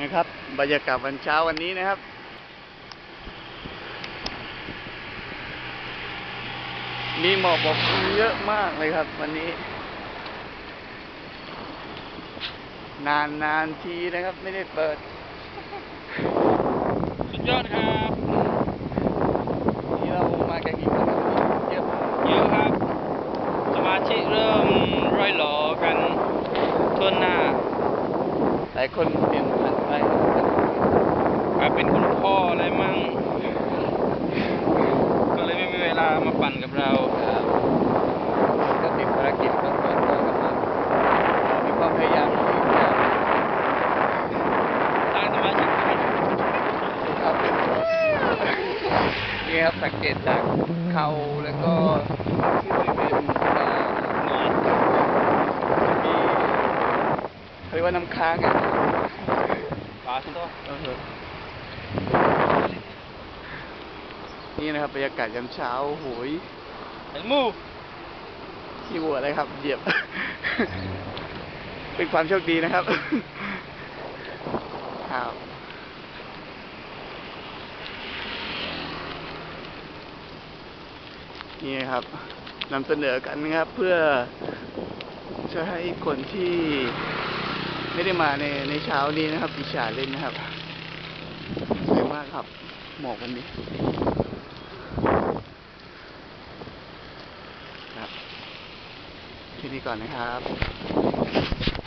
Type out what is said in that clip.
นะครับบรรยากาศวันเช้าวันนี้นะครับ มีหมอกปกคลุมเยอะมากเลยครับ วันนี้ นานนานๆทีนะครับ ไม่ได้เปิด สุดยอดครับนี่เรามากันกี่คนครับเยอะมากเยอะครับ สมาชิกเริ่มร่อยหลอกันทั่วหน้า หลายคนเปลี่ยน ผ่านไปกลายเป็นคุณพ่ออะไรมั่ง ก็เลยไม่มีเวลามาปั่นกับเราครับก็ติดภารกิจก็เปิดตัวกันมามีความพยายามอยู่นะครับสร้างสมาชิกใหม่ครับนี่ครับสังเกตจากเขาแล้วก็ที่บริเวณอ่าหน่อยมีเขาเรียกว่าน้ำค้างอะ ปาสโตเออนี่นะครับบรรยากาศยามเช้าโหยเห็นมูขี้วัวเลยครับ เหยียบ เป็นความโชคดีนะครับ ครับ นี่ครับนำเสนอกันนะครับ เพื่อจะให้คนที่ ไม่ได้มาในในเช้านี้นะครับอิจฉาเล่นนะครับสวยมากครับ หมอกวันนี้ครับที่นี่ก่อนนะครับ